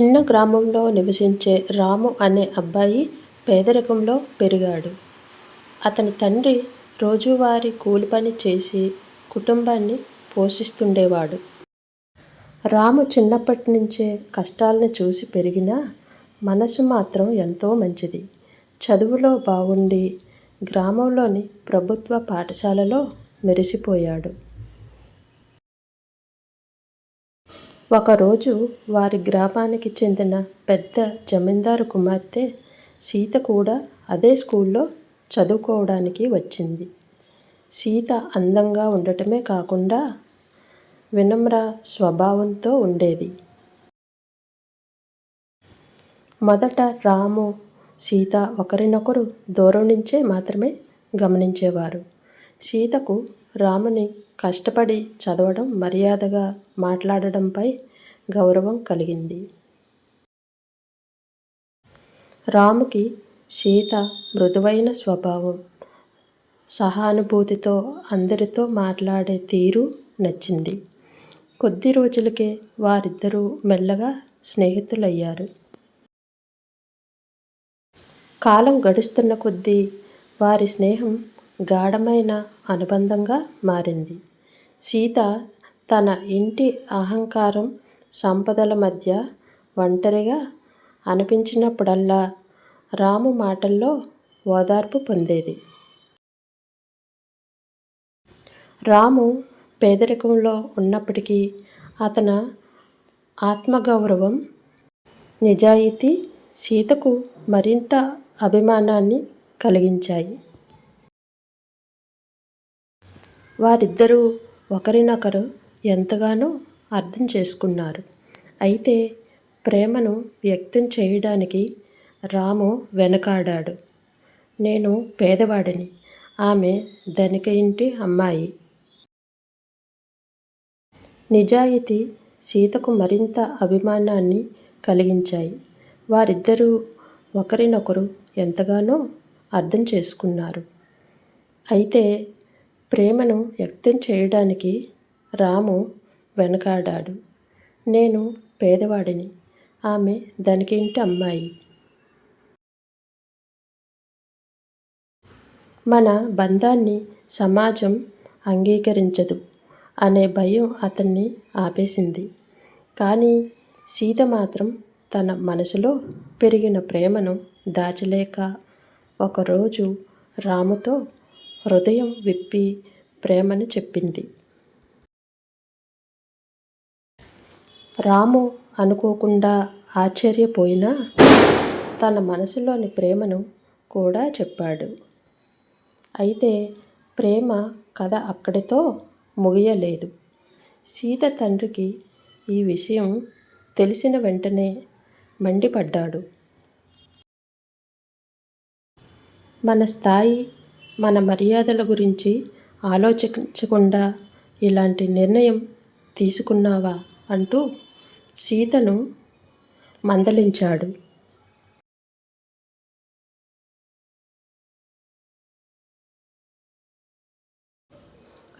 చిన్న గ్రామంలో నివసించే రాము అనే అబ్బాయి పేదరికంలో పెరిగాడు. అతని తండ్రి రోజువారీ కూలి పని చేసి కుటుంబాన్ని పోషిస్తుండేవాడు. రాము చిన్నప్పట్నుంచే కష్టాల్ని చూసి పెరిగినా మనసు మాత్రం ఎంతో మంచిది. చదువులో బాగుండి గ్రామంలోని ప్రభుత్వ పాఠశాలలో మెరిసిపోయాడు. ఒకరోజు వారి గ్రామానికి చెందిన పెద్ద జమీందారు కుమార్తె సీత కూడా అదే స్కూల్లో చదువుకోవడానికి వచ్చింది. సీత అందంగా ఉండటమే కాకుండా వినమ్ర స్వభావంతో ఉండేది. మొదట రాము, సీత ఒకరినొకరు దూరం నుంచే మాత్రమే గమనించేవారు. సీతకు రాముని కష్టపడి చదవడం, మర్యాదగా మాట్లాడడంపై గౌరవం కలిగింది. రాముకి సీత మృదువైన స్వభావం, సహానుభూతితో అందరితో మాట్లాడే తీరు నచ్చింది. కొద్ది రోజులకే వారిద్దరూ మెల్లగా స్నేహితులయ్యారు. కాలం గడుస్తున్న కొద్దీ వారి స్నేహం గాఢమైన అనుబంధంగా మారింది. సీత తన ఇంటి అహంకారం, సంపదల మధ్య ఒంటరిగా అనిపించినప్పుడల్లా రాము మాటల్లో ఓదార్పు పొందేది. రాము పేదరికంలో ఉన్నప్పటికీ అతన ఆత్మగౌరవం, నిజాయితీ సీతకు మరింత అభిమానాన్ని కలిగించాయి. వారిద్దరూ ఒకరినొకరు ఎంతగానో అర్థం చేసుకున్నారు. అయితే ప్రేమను వ్యక్తం చేయడానికి రాము వెనుకాడాడు. నేను పేదవాడిని. ఆమె ధనిక ఇంటి అమ్మాయి. నిజాయితీ సీతకు మరింత అభిమానాన్ని కలిగించాయి. వారిద్దరూ ఒకరినొకరు ఎంతగానో అర్థం చేసుకున్నారు. అయితే ప్రేమను వ్యక్తం చేయడానికి రాము వెనకాడాడు నేను పేదవాడిని. ఆమె ధనికింటి అమ్మాయి. మన బంధాన్ని సమాజం అంగీకరించదు అనే భయం అతన్ని ఆపేసింది. కానీ సీత మాత్రం తన మనసులో పెరిగిన ప్రేమను దాచలేక ఒకరోజు రాముతో హృదయం విప్పి ప్రేమను చెప్పింది. రాము అనుకోకుండా ఆశ్చర్యపోయినా తన మనసులోని ప్రేమను కూడా చెప్పాడు. అయితే ప్రేమ కథ అక్కడితో ముగియలేదు. సీత తండ్రికి ఈ విషయం తెలిసిన వెంటనే మండిపడ్డాడు. మన స్థాయి, మన మర్యాదల గురించి ఆలోచించకుండా ఇలాంటి నిర్ణయం తీసుకున్నావా అంటూ సీతను మందలించాడు.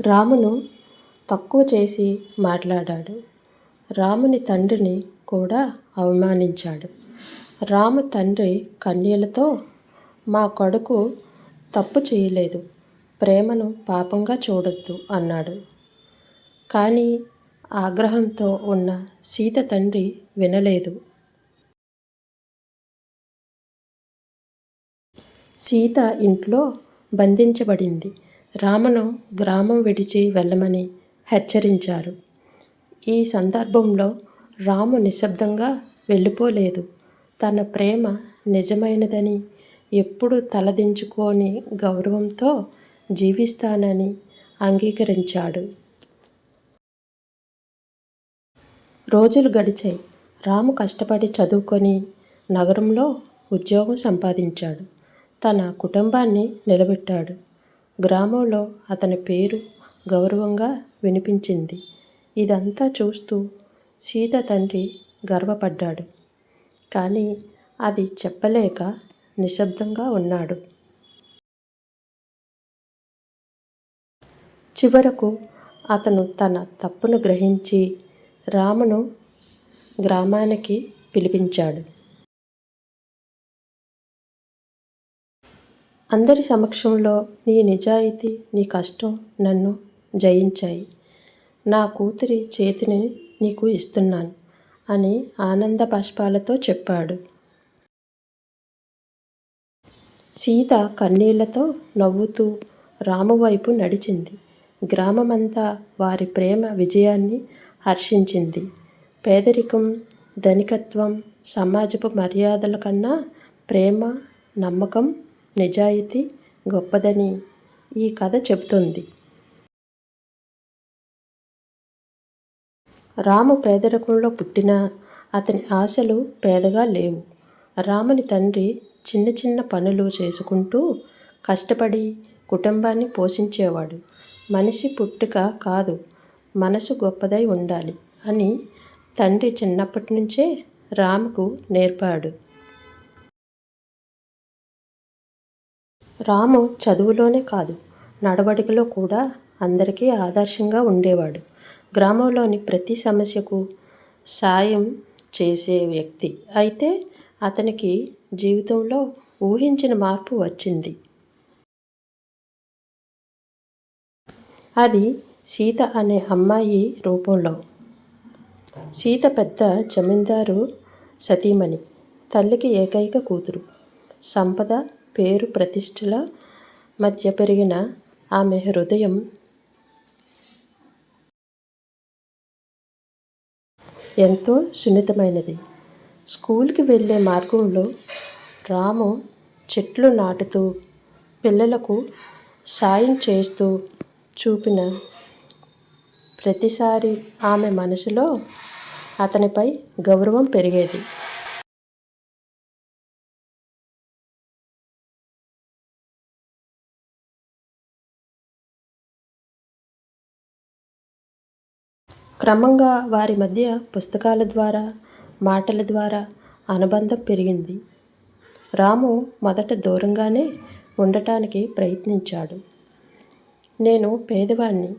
రామును తక్కువ చేసి మాట్లాడాడు. రాముని తండ్రిని కూడా అవమానించాడు. రాము తండ్రి కన్యలతో మా కొడుకు తప్పు చేయలేదు. ప్రేమను పాపంగా చూడొద్దు అన్నాడు. కానీ ఆగ్రహంతో ఉన్న సీత తండ్రి వినలేదు. సీత ఇంట్లో బంధించబడింది. రామను గ్రామం విడిచి వెళ్ళమని హెచ్చరించారు. ఈ సందర్భంలో రాము నిశ్శబ్దంగా వెళ్ళిపోలేదు. తన ప్రేమ నిజమైనదని, ఎప్పుడూ తలదించుకోని గౌరవంతో జీవిస్తానని అంగీకరించాడు. రోజులు గడిచాయి. రాము కష్టపడి చదువుకొని నగరంలో ఉద్యోగం సంపాదించాడు. తన కుటుంబాన్ని నిలబెట్టాడు. గ్రామంలో అతని పేరు గౌరవంగా వినిపించింది. ఇదంతా చూస్తూ సీత తండ్రి గర్వపడ్డాడు. కానీ అది చెప్పలేక నిశ్శబ్దంగా ఉన్నాడు. చివరకు అతను తన తప్పును గ్రహించి రామును గ్రామానికి పిలిపించాడు. అందరి సమక్షంలో నీ నిజాయితీ నీ కష్టం నన్ను జయించాయి. నా కూతురి చేతిని నీకు ఇస్తున్నాను అని ఆనంద బాష్పాలతో చెప్పాడు. సీత కన్నీళ్ళతో నవ్వుతూ రాము వైపు నడిచింది. గ్రామమంతా వారి ప్రేమ విజయాన్ని హర్షించింది. పేదరికం ధనికత్వం సమాజపు మర్యాదల కన్నా ప్రేమ నమ్మకం నిజాయితీ గొప్పదని ఈ కథ చెబుతుంది. రాము పేదరికంలో పుట్టిన అతని ఆశలు పేదగా లేవు. రాముని తండ్రి చిన్న చిన్న పనులు చేసుకుంటూ కష్టపడి కుటుంబాన్ని పోషించేవాడు. మనిషి పుట్టుక కాదు మనసు గొప్పదై ఉండాలి అని తండ్రి చిన్నప్పటి నుంచే రాముకు నేర్పాడు. రాము చదువులోనే కాదు నడవడికలో కూడా అందరికీ ఆదర్శంగా ఉండేవాడు. గ్రామంలోని ప్రతి సమస్యకు సాయం చేసే వ్యక్తి అయితే అతనికి జీవితంలో ఊహించిన మార్పు వచ్చింది. అది సీత అనే అమ్మాయి రూపంలో. సీత పెద్ద జమీందారు సతీమణి తల్లికి ఏకైక కూతురు. సంపద పేరు ప్రతిష్టల మధ్య పెరిగిన ఆమె హృదయం. ఎంతో సున్నితమైనది. స్కూల్కి వెళ్ళే మార్గంలో రాము చెట్లు నాటుతూ పిల్లలకు సాయం చేస్తూ చూపిన ప్రతిసారి ఆమె మనసులో అతనిపై గౌరవం పెరిగేది. క్రమంగా వారి మధ్య పుస్తకాల ద్వారా మాటల ద్వారా అనుబంధం పెరిగింది. రాము మొదట దూరంగానే ఉండటానికి ప్రయత్నించాడు. నేను పేదవాణ్ణి.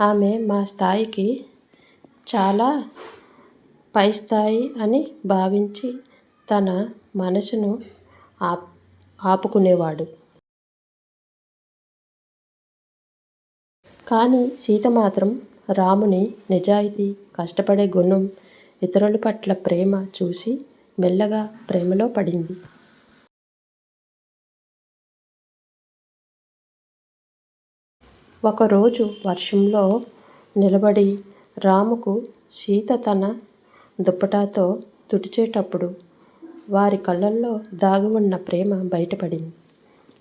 ఆమె మా స్థాయికి చాలా పై స్థాయి అని భావించి తన మనసును ఆప్ ఆపుకునేవాడు. కానీ సీత మాత్రం రాముని నిజాయితీ కష్టపడే గుణం ఇతరుల పట్ల ప్రేమ చూసి మెల్లగా ప్రేమలో పడింది. ఒకరోజు వర్షంలో నిలబడి రాముకు సీత తన దుప్పటాతో తుడిచేటప్పుడు వారి కళ్ళల్లో దాగి ఉన్న ప్రేమ బయటపడింది.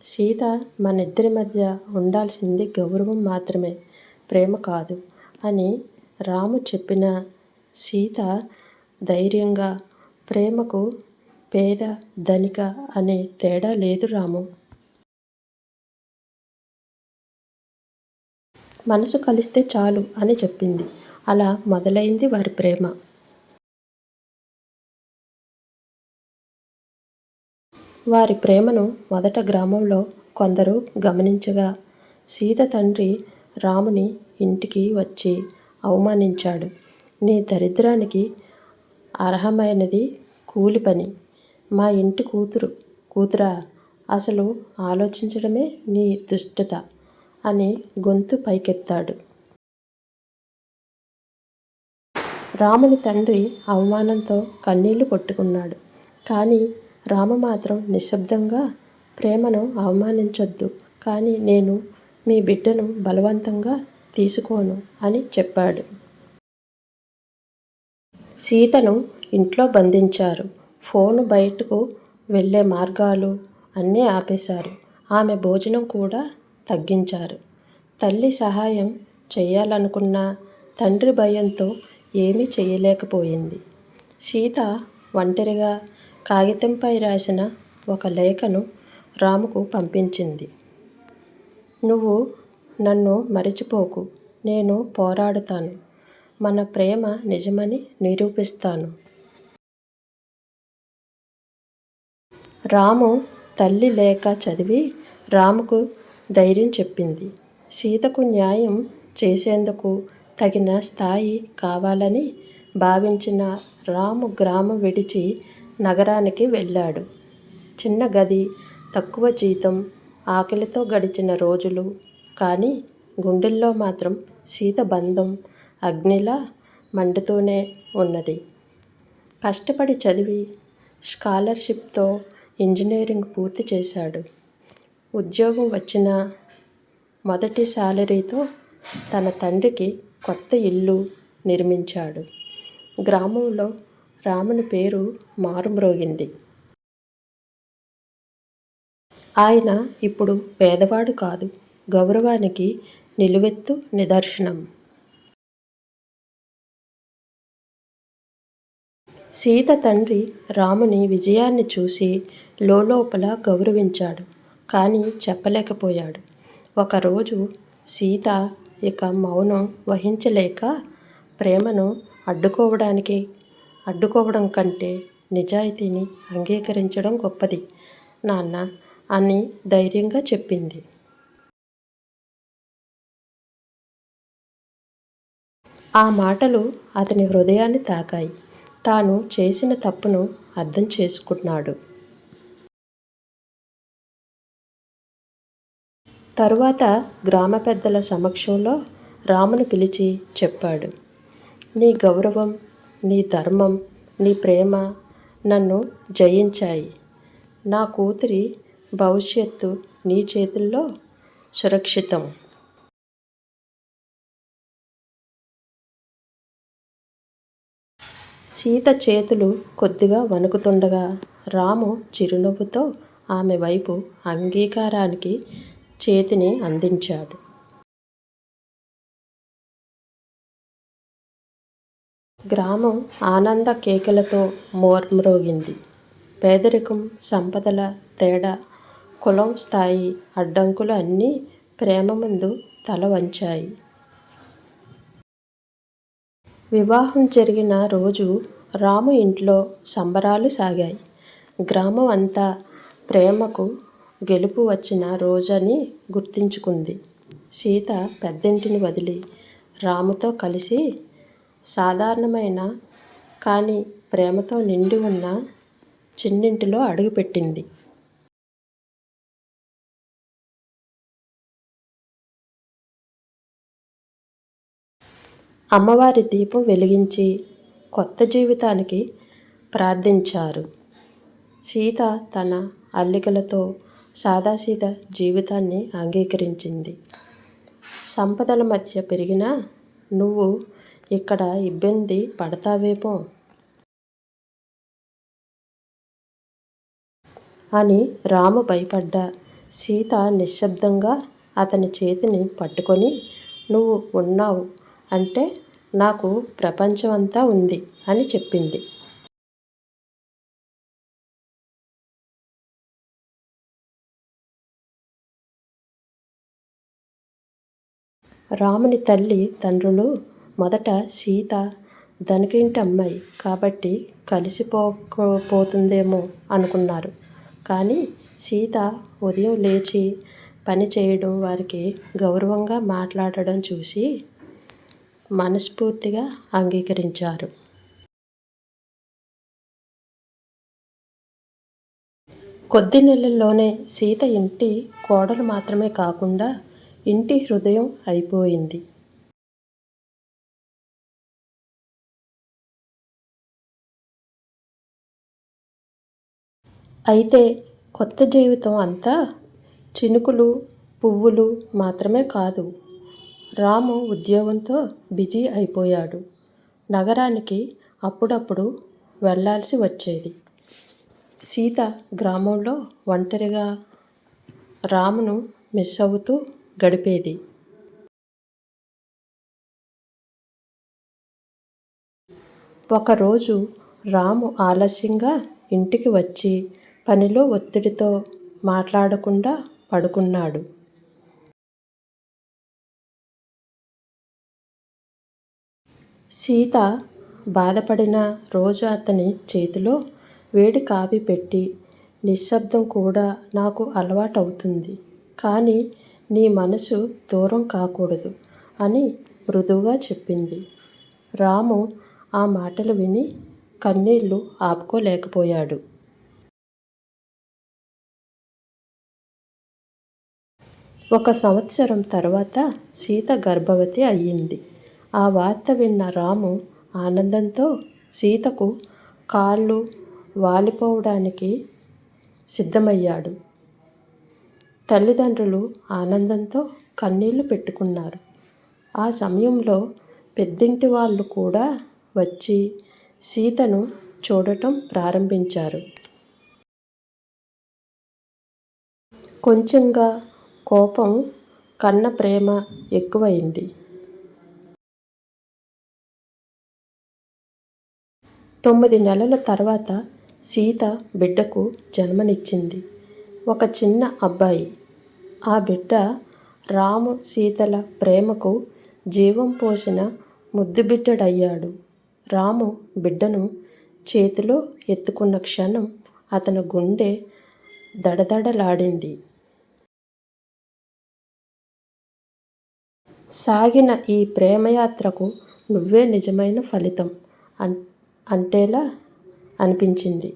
సీత మనిద్దరి మధ్య ఉండాల్సింది గౌరవం మాత్రమే ప్రేమ కాదు అని రాము చెప్పిన సీత ధైర్యంగా ప్రేమకు పేద ధనిక అనే తేడా లేదు రాము. మనసు కలిస్తే చాలు అని చెప్పింది. అలా మొదలైంది వారి ప్రేమ. వారి ప్రేమను మొదట గ్రామంలో కొందరు గమనించగా సీత తండ్రి రాముని ఇంటికి వచ్చి అవమానించాడు. నీ దరిద్రానికి అర్హమైనది కూలి పని. మా ఇంటి కూతురు కూతురా అసలు ఆలోచించడమే నీ దుష్టత అని గొంతు పైకెత్తాడు. రాముని తండ్రి అవమానంతో కన్నీళ్ళు పట్టుకున్నాడు. కానీ రామ మాత్రం నిశ్శబ్దంగా ప్రేమను అవమానించొద్దు కానీ నేను మీ బిడ్డను బలవంతంగా తీసుకోను అని చెప్పాడు. సీతను ఇంట్లో బంధించారు. ఫోను బయటకు వెళ్ళే మార్గాలు అన్నీ ఆపేశారు. ఆమె భోజనం కూడా తగ్గించారు. తల్లి సహాయం చేయాలనుకున్న తండ్రి భయంతో ఏమీ చేయలేకపోయింది సీత ఒంటరిగా కాగితంపై రాసిన ఒక లేఖను రాముకు పంపించింది. నువ్వు నన్ను మరిచిపోకు. నేను పోరాడుతాను. మన ప్రేమ నిజమని నిరూపిస్తాను. రాము తల్లి లేఖ చదివి రాముకు ధైర్యం చెప్పింది. సీతకు న్యాయం చేసేందుకు తగిన స్థాయి కావాలని భావించిన రాము గ్రామం విడిచి నగరానికి వెళ్ళాడు. చిన్న గది తక్కువ జీతం ఆకలితో గడిచిన రోజులు కానీ గుండెల్లో మాత్రం సీత బంధం అగ్నిలా మండుతూనే ఉన్నది. కష్టపడి చదివి స్కాలర్షిప్తో ఇంజనీరింగ్ పూర్తి చేశాడు. ఉద్యోగం వచ్చిన మొదటి శాలరీతో తన తండ్రికి కొత్త ఇల్లు నిర్మించాడు. గ్రామంలో రాముని పేరు మారుమ్రోగింది. ఆయన ఇప్పుడు పేదవాడు కాదు గౌరవానికి నిలువెత్తు నిదర్శనం. సీత తండ్రి రాముని విజయాన్ని చూసి లోపల గౌరవించాడు కానీ చెప్పలేకపోయాడు. ఒకరోజు సీత ఇక మౌనం వహించలేక ప్రేమను అడ్డుకోవడానికి అడ్డుకోవడం కంటే నిజాయితీని అంగీకరించడం గొప్పది నాన్న అని ధైర్యంగా చెప్పింది. ఆ మాటలు అతని హృదయాన్ని తాకాయి. తాను చేసిన తప్పును అర్థం చేసుకున్నాడు. తరువాత గ్రామ పెద్దల సమక్షంలో రామును పిలిచి చెప్పాడు. నీ గౌరవం నీ ధర్మం నీ ప్రేమ నన్ను జయించాయి. నా కూతురి భవిష్యత్తు నీ చేతుల్లో సురక్షితం. సీత చేతులు కొద్దిగా వణుకుతుండగా రాము చిరునవ్వుతో ఆమె వైపు అంగీకారానికి చేతిని అందించాడు. గ్రామం ఆనంద కేకలతో మోర్మ్రోగింది. పేదరికం సంపదల తేడా కులం స్థాయి అడ్డంకులు అన్నీ ప్రేమ ముందు తల వంచాయి వివాహం జరిగిన రోజు రాము ఇంట్లో సంబరాలు సాగాయి. గ్రామం అంతా ప్రేమకు గెలుపు వచ్చిన రోజని గుర్తించుకుంది. సీత పెద్దింటిని వదిలి రాముతో కలిసి సాధారణమైన కానీ ప్రేమతో నిండి ఉన్న చిన్నింటిలో అడుగుపెట్టింది. అమ్మవారి దీపం వెలిగించి కొత్త జీవితానికి ప్రార్థించారు. సీత తన అల్లికలతో సాదాసీద జీవితాన్ని అంగీకరించింది. సంపదల మధ్య పెరిగినా నువ్వు ఇక్కడ ఇబ్బంది పడతావేమో అని రాము భయపడ్డా సీత నిశ్శబ్దంగా అతని చేతిని పట్టుకొని నువ్వు ఉన్నావు. అంటే నాకు ప్రపంచం అంతా ఉంది అని చెప్పింది. రాముని తల్లి తండ్రులు మొదట సీత ధనికింటి అమ్మాయి కాబట్టి కలిసిపోకపోతుందేమో అనుకున్నారు. కానీ సీత ఉదయం లేచి పని చేయడం వారికి గౌరవంగా మాట్లాడడం చూసి మనస్ఫూర్తిగా అంగీకరించారు. కొద్ది నెలల్లోనే సీత ఇంటి కోడలు మాత్రమే కాకుండా ఇంటి హృదయం అయిపోయింది. అయితే కొత్త జీవితం అంతా చినుకులు పువ్వులు మాత్రమే కాదు. రాము ఉద్యోగంతో బిజీ అయిపోయాడు. నగరానికి అప్పుడప్పుడు వెళ్ళాల్సి వచ్చేది. సీత గ్రామంలో ఒంటరిగా రామును మిస్ అవుతూ గడిపేది. ఒకరోజు రాము ఆలస్యంగా ఇంటికి వచ్చి పనిలో ఒత్తిడితో మాట్లాడకుండా పడుకున్నాడు. సీత బాధపడిన రోజు అతని చేతిలో వేడి కాఫీ పెట్టి నిశ్శబ్దం కూడా నాకు అలవాటవుతుంది. కానీ నీ మనసు దూరం కాకూడదు అని మృదువుగా చెప్పింది. రాము ఆ మాటలు విని కన్నీళ్ళు ఆపుకోలేకపోయాడు. ఒక సంవత్సరం తర్వాత సీత గర్భవతి అయ్యింది. ఆ వార్త విన్న రాము ఆనందంతో సీతకు కాళ్ళు వాలిపోవడానికి సిద్ధమయ్యాడు. తల్లిదండ్రులు ఆనందంతో కన్నీళ్ళు పెట్టుకున్నారు. ఆ సమయంలో పెద్దింటి వాళ్ళు కూడా వచ్చి సీతను చూడటం ప్రారంభించారు. కొంచెంగా కోపం కన్న ప్రేమ ఎక్కువైంది. తొమ్మిది నెలల తర్వాత సీత బిడ్డకు జన్మనిచ్చింది. ఒక చిన్న అబ్బాయి. ఆ బిడ్డ రాము సీతల ప్రేమకు జీవం పోసిన ముద్దుబిడ్డడయ్యాడు. రాము బిడ్డను చేతిలో ఎత్తుకున్న క్షణం అతని గుండె దడదడలాడింది. సాగిన ఈ ప్రేమయాత్రకు నువ్వే నిజమైన ఫలితం అన్ అంటేలా అనిపించింది.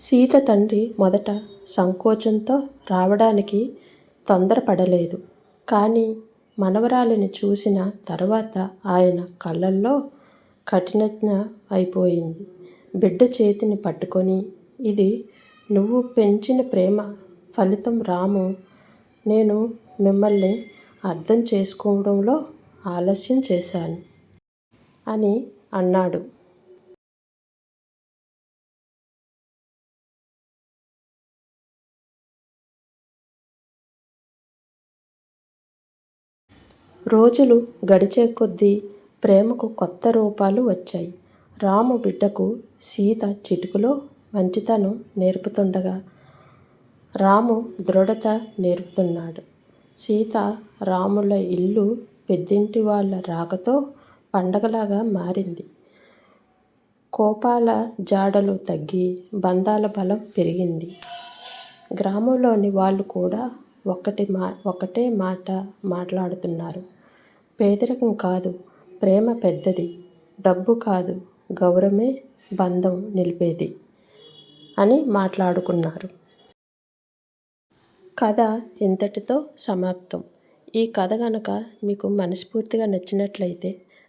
సీత తండ్రి మొదట సంకోచంతో రావడానికి తొందరపడలేదు. కానీ మనవరాలిని చూసిన తర్వాత ఆయన కళ్ళల్లో కఠినజ్ఞ అయిపోయింది. బిడ్డ చేతిని పట్టుకొని ఇది నువ్వు పెంచిన ప్రేమ ఫలితం రాము నేను మిమ్మల్ని అర్థం చేసుకోవడంలో ఆలస్యం చేశాను అని అన్నాడు. రోజులు గడిచే కొద్దీ ప్రేమకు కొత్త రూపాలు వచ్చాయి. రాము బిడ్డకు సీత చిటుకులో మంచితనం నేర్పుతుండగా రాము దృఢత నేర్పుతున్నాడు. సీత రాముల ఇల్లు పెద్దింటి వాళ్ళ రాకతో పండగలాగా మారింది. కోపాల జాడలు తగ్గి బంధాల బలం పెరిగింది. గ్రామంలోని వాళ్ళు కూడా ఒకటి మా ఒకటే మాట మాట్లాడుతున్నారు. పేదరికం కాదు ప్రేమ పెద్దది డబ్బు కాదు గౌరవమే బంధం నిలిపేది అని మాట్లాడుకున్నారు. కథ ఇంతటితో సమాప్తం. ఈ కథ కనుక మీకు మనస్ఫూర్తిగా నచ్చినట్లయితే